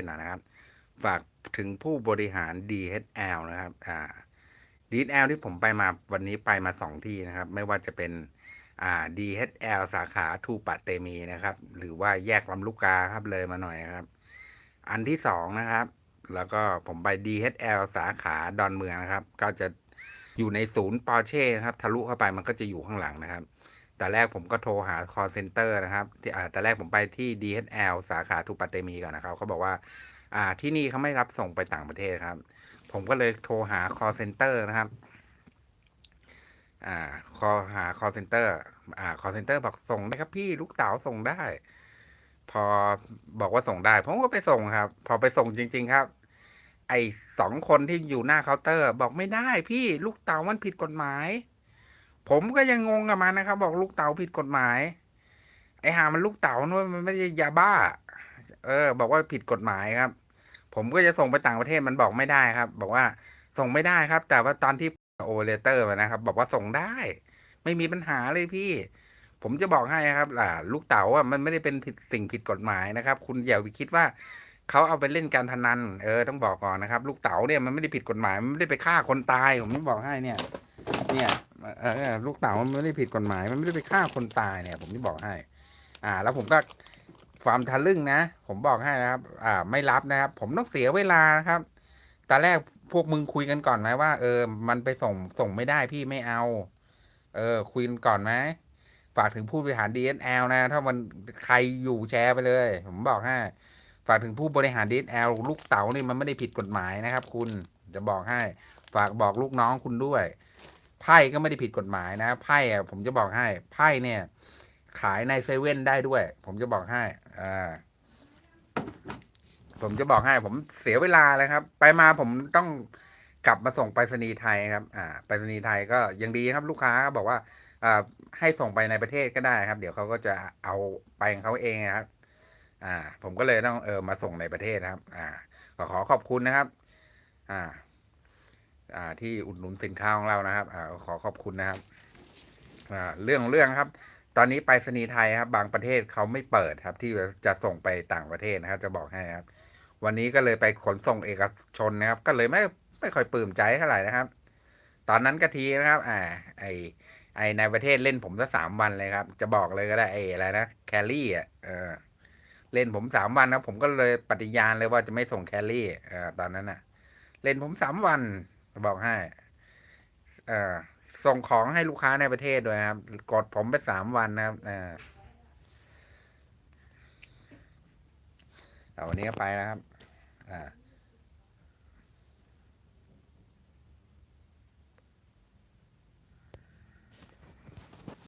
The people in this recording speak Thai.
ศนะครับ ฝากถึงผู้บริหาร DHL นะครับอ่า DHL ที่ผมไปมาวันนี้ไปมาสองที่นะครับ ไม่ว่าจะเป็นอ่า DHL สาขาทูปะเตมีนะครับ หรือว่าแยกลำลูกกาครับเลยมาหน่อยนะครับ อันที่สองนะครับ แล้วก็ผมไป DHL สาขาดอนเมืองนะครับ ก็จะอยู่ในศูนย์ปอร์เช่ครับ ทะลุเข้าไปมันก็จะอยู่ข้างหลังนะครับ แต่แรกผมก็โทรหา call center นะครับ ที่อ่าแต่แรกผมไปที่ DHL สาขาทูปะเตมีก่อนนะครับเขาบอกว่า อ่าที่นี่เขาไม่รับส่งไปต่างประเทศครับ ผมก็เลยโทรหา call center นะครับ อ่า call หา call center อ่า call center บอกส่งได้ครับพี่ลูกเต๋าส่งได้ พอบอกว่าส่งได้ผมก็ไปส่งครับ พอไปส่งจริง ๆครับ ไอสองคนที่อยู่หน้าเคาน์เตอร์ บอกไม่ได้พี่ลูกเต๋ามันผิดกฎหมาย ผมก็ยังงงกับมันนะครับ บอกลูกเต๋าผิดกฎหมาย ไอ้หามันลูกเต๋าด้วยมันไม่ใช่ยาบ้า เออ บอกว่าผิดกฎหมายครับ ผมก็จะส่งไปต่างประเทศมันบอกไม่ได้ครับ บอกว่าส่งไม่ได้ครับ แต่ว่าตอนที่โอเลเตอร์มานะครับ บอกว่าส่งได้ ไม่มีปัญหาเลยพี่ ผมจะบอกให้ครับล่ะลูกเต๋าอะมันไม่ได้เป็นผิดสิ่งผิดกฎหมายนะครับ คุณอย่าไปคิดว่าเขาเอาไปเล่นการพนัน เออต้องบอกก่อนนะครับ ลูกเต๋าเนี่ยมันไม่ได้ผิดกฎหมาย มันไม่ได้ไปฆ่าคนตายผมไม่บอกให้เนี่ย เนี่ย เออลูกเต๋ามันไม่ได้ผิดกฎหมาย มันไม่ได้ไปฆ่าคนตายเนี่ย ผมจะบอกให้ อ่า แล้วผมก็ความทะลึ่งนะ ผมบอกให้นะครับ อ่า ไม่รับนะครับ ผมต้องเสียเวลานะครับตอนแรกพวกมึงคุยกันก่อนไหมว่า เออ มันไปส่งส่งไม่ได้พี่ไม่เอา เออ คุยกันก่อนไหมฝากถึงผู้บริหาร DSL นะ ถ้ามันใครอยู่แชร์ไปเลย ผมบอกให้ฝากถึงผู้บริหาร DSL ลูกเต๋านี่มันไม่ได้ผิดกฎหมายนะครับ คุณจะบอกให้ ฝากบอกลูกน้องคุณด้วย ไพ่ก็ไม่ได้ผิดกฎหมายนะไพ่ผมจะบอกให้ไพ่เนี่ย ขายในเซเว่นได้ด้วย ผมจะบอกให้อ่าผมจะบอกให้ผมเสียเวลาเลยครับ ไปมาผมต้องกลับมาส่งไปรษณีย์ไทยครับ อ่าไปรษณีย์ไทยก็ยังดีครับ ลูกค้าบอกว่าอ่าให้ส่งไปในประเทศก็ได้ครับ เดี๋ยวเขาก็จะเอาไปของเขาเองครับ อ่า ผมก็เลยต้องเออมาส่งในประเทศครับ อ่าขอขอบคุณนะครับ อ่า ที่อุดหนุนสินค้าของเรานะครับอขอขอบคุณนะครับเรื่องเรื่องครับ ตอนนี้ไปรษณีย์ไทยครับ บางประเทศเขาไม่เปิดครับ ที่จะส่งไปต่างประเทศนะครับ จะบอกให้ครับ วันนี้ก็เลยไปขนส่งเอกชนนะครับ ก็เลยไม่ไม่ค่อยปลื้มใจเท่าไหร่นะครับ ตอนนั้นกะทีนะครับ อ่า ไอไอในประเทศเล่นผมสักสามวันเลยครับ จะบอกเลยก็ได้ไออะไรนะแคลรี่อะเออเล่นผมสามวันนะผมก็เลยปฏิญาณเลยว่าจะไม่ส่งแคลรี่เออตอนนั้นน่ะ เล่นผมสามวัน บอกให้ เออส่งของให้ลูกค้าในประเทศด้วยครับ กดผมไปสามวันนะครับแต่วันนี้ก็ไปแล้วครับ อ่า